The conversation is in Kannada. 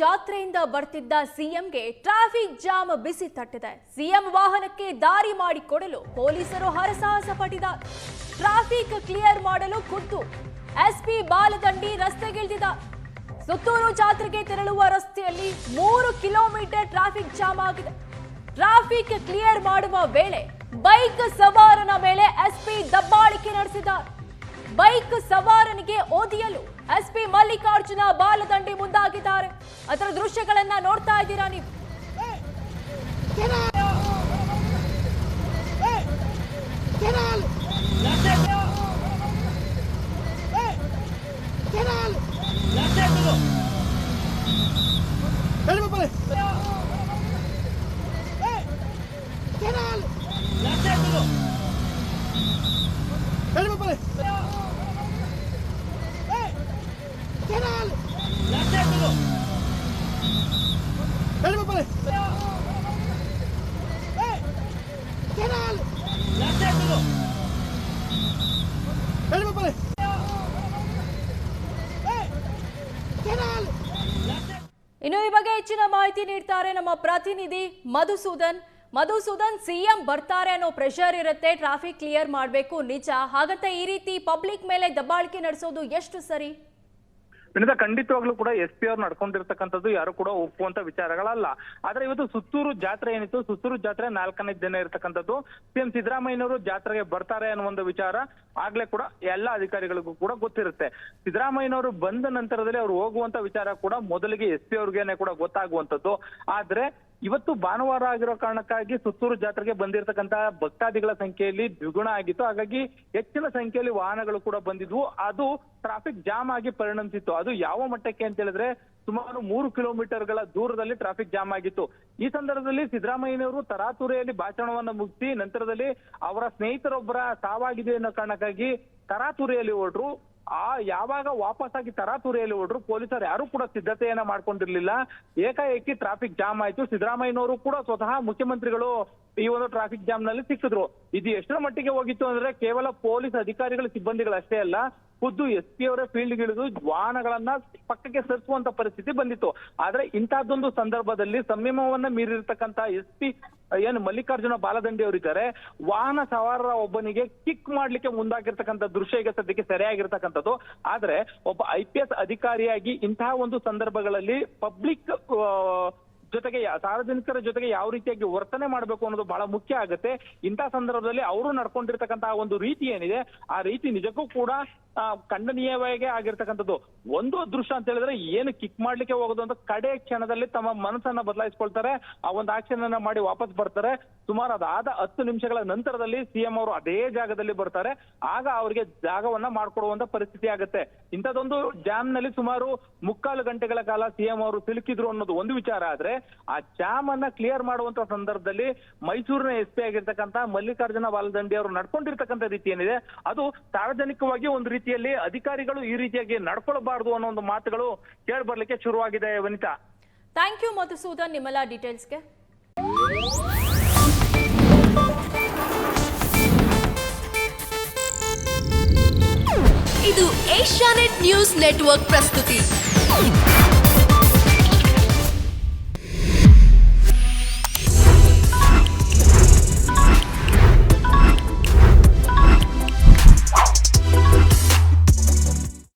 ಜಾತ್ರೆಯಿಂದ ಬರ್ತಿದ್ದ ಸಿಎಂಗೆ ಟ್ರಾಫಿಕ್ ಜಾಮ್ ಬಿಸಿ ತಟ್ಟಿದೆ. ಸಿಎಂ ವಾಹನಕ್ಕೆ ದಾರಿ ಮಾಡಿಕೊಡಲು ಪೊಲೀಸರು ಹರಸಾಹಸ ಪಟ್ಟಿದ ಟ್ರಾಫಿಕ್ ಕ್ಲಿಯರ್ ಮಾಡಲು ಖುದ್ದು. ಎಸ್ಪಿ ಬಾಲದಂಡಿ ರಸ್ತೆಗಿಳಿದಿದ. ಸುತ್ತೂರು ಜಾತ್ರೆಗೆ ತೆರಳುವ ರಸ್ತೆಯಲ್ಲಿ ಮೂರು ಕಿಲೋಮೀಟರ್ ಟ್ರಾಫಿಕ್ ಜಾಮ್ ಆಗಿದೆ. ಟ್ರಾಫಿಕ್ ಕ್ಲಿಯರ್ ಮಾಡುವ ವೇಳೆ ಬೈಕ್ ಸವಾರನ ಮೇಲೆ ಎಸ್ಪಿ ದಬ್ಬಾಳಿಕೆ ನಡೆಸಿದ ಬೈಕ್ ಸವಾರನಿಗೆ ಓದಿಯಲು ಎಸ್ಪಿ ಮಲ್ಲಿಕಾರ್ಜುನ ಬಾಲದಂಡಿ ಮುಂದಾಗಿದ್ದಾರೆ ಅದರ ದೃಶ್ಯಗಳನ್ನ ನೋಡ್ತಾ ಇದ್ದೀರಾ ನೀವು ಹೇಳಿ ಇನ್ನು ಈ ಬಗ್ಗೆ ಹೆಚ್ಚಿನ ಮಾಹಿತಿ ನೀಡ್ತಾರೆ ನಮ್ಮ ಪ್ರತಿನಿಧಿ ಮಧುಸೂದನ್. ಮಧುಸೂದನ್ ಸಿಎಂ ಬರ್ತಾರೆ ಅನ್ನೋ ಪ್ರೆಷರ್ ಇರುತ್ತೆ ಟ್ರಾಫಿಕ್ ಕ್ಲಿಯರ್ ಮಾಡಬೇಕು ನಿಜ. ಹಾಗಂತ ಈ ರೀತಿ ಪಬ್ಲಿಕ್ ಮೇಲೆ ದಬ್ಬಾಳಿಕೆ ನಡೆಸೋದು ಎಷ್ಟು ಸರಿ? ವಿನಿತಾ ಖಂಡಿತವಾಗ್ಲೂ ಕೂಡ ಎಸ್ ಪಿ ಅವ್ರು ನಡ್ಕೊಂಡಿರ್ತಕ್ಕಂಥದ್ದು ಯಾರು ಕೂಡ ಒಪ್ಪುವಂತ ವಿಚಾರಗಳಲ್ಲ. ಆದ್ರೆ ಇವತ್ತು ಸುತ್ತೂರು ಜಾತ್ರೆ ಏನಿತ್ತು? ಸುತ್ತೂರು ಜಾತ್ರೆ ನಾಲ್ಕನೇ ದಿನ ಇರ್ತಕ್ಕಂಥದ್ದು. ಸಿಎಂ ಸಿದ್ದರಾಮಯ್ಯನವರು ಜಾತ್ರೆಗೆ ಬರ್ತಾರೆ ಅನ್ನೋ ಒಂದು ವಿಚಾರ ಆಗ್ಲೇ ಕೂಡ ಎಲ್ಲ ಅಧಿಕಾರಿಗಳಿಗೂ ಕೂಡ ಗೊತ್ತಿರುತ್ತೆ. ಸಿದ್ದರಾಮಯ್ಯನವರು ಬಂದ ನಂತರದಲ್ಲಿ ಅವ್ರು ಹೋಗುವಂತ ವಿಚಾರ ಕೂಡ ಮೊದಲಿಗೆ ಎಸ್ ಪಿ ಅವ್ರಿಗೇನೆ ಕೂಡ ಗೊತ್ತಾಗುವಂತದ್ದು ಆದ್ರೆ ಇವತ್ತು ಭಾನುವಾರ ಆಗಿರೋ ಕಾರಣಕ್ಕಾಗಿ ಸುತ್ತೂರು ಜಾತ್ರೆಗೆ ಬಂದಿರತಕ್ಕಂತಹ ಭಕ್ತಾದಿಗಳ ಸಂಖ್ಯೆಯಲ್ಲಿ ದ್ವಿಗುಣ ಆಗಿತ್ತು. ಹಾಗಾಗಿ ಹೆಚ್ಚಿನ ಸಂಖ್ಯೆಯಲ್ಲಿ ವಾಹನಗಳು ಕೂಡ ಬಂದಿದ್ವು. ಅದು ಟ್ರಾಫಿಕ್ ಜಾಮ್ ಆಗಿ ಪರಿಣಮಿಸಿತ್ತು. ಅದು ಯಾವ ಮಟ್ಟಕ್ಕೆ ಅಂತ ಹೇಳಿದ್ರೆ ಸುಮಾರು ಮೂರು ಕಿಲೋಮೀಟರ್ಗಳ ದೂರದಲ್ಲಿ ಟ್ರಾಫಿಕ್ ಜಾಮ್ ಆಗಿತ್ತು. ಈ ಸಂದರ್ಭದಲ್ಲಿ ಸಿದ್ದರಾಮಯ್ಯನವರು ತರಾತುರೆಯಲ್ಲಿ ಭಾಷಣವನ್ನ ಮುಗಿಸಿ, ನಂತರದಲ್ಲಿ ಅವರ ಸ್ನೇಹಿತರೊಬ್ಬರ ಸಾವಾಗಿದೆ ಅನ್ನೋ ಕಾರಣಕ್ಕಾಗಿ ತರಾತುರೆಯಲ್ಲಿ ಹೊರಟ್ರು. ಆ ಯಾವಾಗ ವಾಪಸ್ಸಾಗಿ ತರಾತುರಿಯಲ್ಲಿ ಹೊಡ್ರು ಪೊಲೀಸರು ಯಾರು ಕೂಡ ಸಿದ್ಧತೆಯನ್ನ ಮಾಡ್ಕೊಂಡಿರ್ಲಿಲ್ಲ. ಏಕಾಏಕಿ ಟ್ರಾಫಿಕ್ ಜಾಮ್ ಆಯ್ತು. ಸಿದ್ದರಾಮಯ್ಯನವರು ಕೂಡ ಸ್ವತಃ ಮುಖ್ಯಮಂತ್ರಿಗಳು ಈ ಒಂದು ಟ್ರಾಫಿಕ್ ಜಾಮ್ನಲ್ಲಿ ಸಿಕ್ಕಿದ್ರು. ಇದು ಎಷ್ಟರ ಮಟ್ಟಿಗೆ ಹೋಗಿತ್ತು ಅಂದ್ರೆ ಕೇವಲ ಪೊಲೀಸ್ ಅಧಿಕಾರಿಗಳ ಸಿಬ್ಬಂದಿಗಳು ಅಷ್ಟೇ ಅಲ್ಲ, ಖುದ್ದು ಎಸ್ ಪಿ ಅವರೇ ಫೀಲ್ಡ್ ಇಳಿದು ವಾಹನಗಳನ್ನ ಪಕ್ಕಕ್ಕೆ ಸರಿಸುವಂತ ಪರಿಸ್ಥಿತಿ ಬಂದಿತ್ತು. ಆದ್ರೆ ಇಂತಹದ್ದೊಂದು ಸಂದರ್ಭದಲ್ಲಿ ಸಂಯಮವನ್ನ ಮೀರಿರ್ತಕ್ಕಂತ ಎಸ್ ಪಿ ಏನು ಮಲ್ಲಿಕಾರ್ಜುನ ಬಾಲದಂಡಿ ಅವರಿದ್ದಾರೆ, ವಾಹನ ಸವಾರರ ಒಬ್ಬನಿಗೆ ಕಿಕ್ ಮಾಡ್ಲಿಕ್ಕೆ ಮುಂದಾಗಿರ್ತಕ್ಕಂಥ ದೃಶ್ಯ ಈಗ ಸದ್ಯಕ್ಕೆ ಸೆರೆಯಾಗಿರ್ತಕ್ಕಂಥದ್ದು. ಆದ್ರೆ ಒಬ್ಬ ಐ ಪಿ ಎಸ್ ಅಧಿಕಾರಿಯಾಗಿ ಇಂತಹ ಒಂದು ಸಂದರ್ಭಗಳಲ್ಲಿ ಪಬ್ಲಿಕ್ ಜೊತೆಗೆ ಸಾರ್ವಜನಿಕರ ಜೊತೆಗೆ ಯಾವ ರೀತಿಯಾಗಿ ವರ್ತನೆ ಮಾಡಬೇಕು ಅನ್ನೋದು ಬಹಳ ಮುಖ್ಯ ಆಗುತ್ತೆ. ಇಂಥ ಸಂದರ್ಭದಲ್ಲಿ ಅವರು ನಡ್ಕೊಂಡಿರ್ತಕ್ಕಂತಹ ಒಂದು ರೀತಿ ಏನಿದೆ, ಆ ರೀತಿ ನಿಜಕ್ಕೂ ಕೂಡ ಖಂಡನೀಯವಾಗಿ ಆಗಿರ್ತಕ್ಕಂಥದ್ದು. ಒಂದು ಅದೃಷ್ಟ ಅಂತ ಹೇಳಿದ್ರೆ ಏನು ಕಿಕ್ ಮಾಡ್ಲಿಕ್ಕೆ ಹೋಗೋದು ಅಂತ ಕಡೆ ಕ್ಷಣದಲ್ಲಿ ತಮ್ಮ ಮನಸ್ಸನ್ನ ಬದಲಾಯಿಸ್ಕೊಳ್ತಾರೆ, ಆ ಒಂದು ಆಕ್ಷನ್ ಮಾಡಿ ವಾಪಸ್ ಬರ್ತಾರೆ. ಸುಮಾರು ಅದಾದ ಹತ್ತು ನಿಮಿಷಗಳ ನಂತರದಲ್ಲಿ ಸಿಎಂ ಅವರು ಅದೇ ಜಾಗದಲ್ಲಿ ಬರ್ತಾರೆ. ಆಗ ಅವರಿಗೆ ಜಾಗವನ್ನ ಮಾಡ್ಕೊಡುವಂತ ಪರಿಸ್ಥಿತಿ ಆಗುತ್ತೆ. ಇಂಥದ್ದೊಂದು ಜಾಮ್ನಲ್ಲಿ ಸುಮಾರು ಮುಕ್ಕಾಲು ಗಂಟೆಗಳ ಕಾಲ ಸಿಎಂ ಅವರು ಸಿಲುಕಿದ್ರು ಅನ್ನೋದು ಒಂದು ವಿಚಾರ ಆದ್ರೆ ಆ ಜಾಮ್ ಅನ್ನ ಕ್ಲಿಯರ್ ಮಾಡುವಂತ ಸಂದರ್ಭದಲ್ಲಿ ಮೈಸೂರಿನ ಎಸ್ ಪಿ ಆಗಿರ್ತಕ್ಕಂತ ಮಲ್ಲಿಕಾರ್ಜುನ ಬಾಲದಂಡಿ ಅವರು ನಡ್ಕೊಂಡಿರ್ತಕ್ಕಂಥ ರೀತಿ ಏನಿದೆ ಅದು ಸಾರ್ವಜನಿಕವಾಗಿ ಒಂದು ರೀತಿಯಲ್ಲಿ ಅಧಿಕಾರಿಗಳು ಈ ರೀತಿಯಾಗಿ ನಡ್ಕೊಳ್ಬಾರ್ದು ಅನ್ನೋ ಒಂದು ಮಾತುಗಳು ಕೇಳಿ ಬರ್ಲಿಕ್ಕೆ ಶುರುವಾಗಿದೆ ವನಿತಾ. ಥ್ಯಾಂಕ್ ಯು ಮಧುಸೂದನ್ ನಿಮ್ಮೆಲ್ಲ ಡೀಟೇಲ್ಸ್ಗೆ ಇದು ಏಷ್ಯಾನೆಟ್ ನ್ಯೂಸ್ ನೆಟ್ವರ್ಕ್ ಪ್ರಸ್ತುತಿ.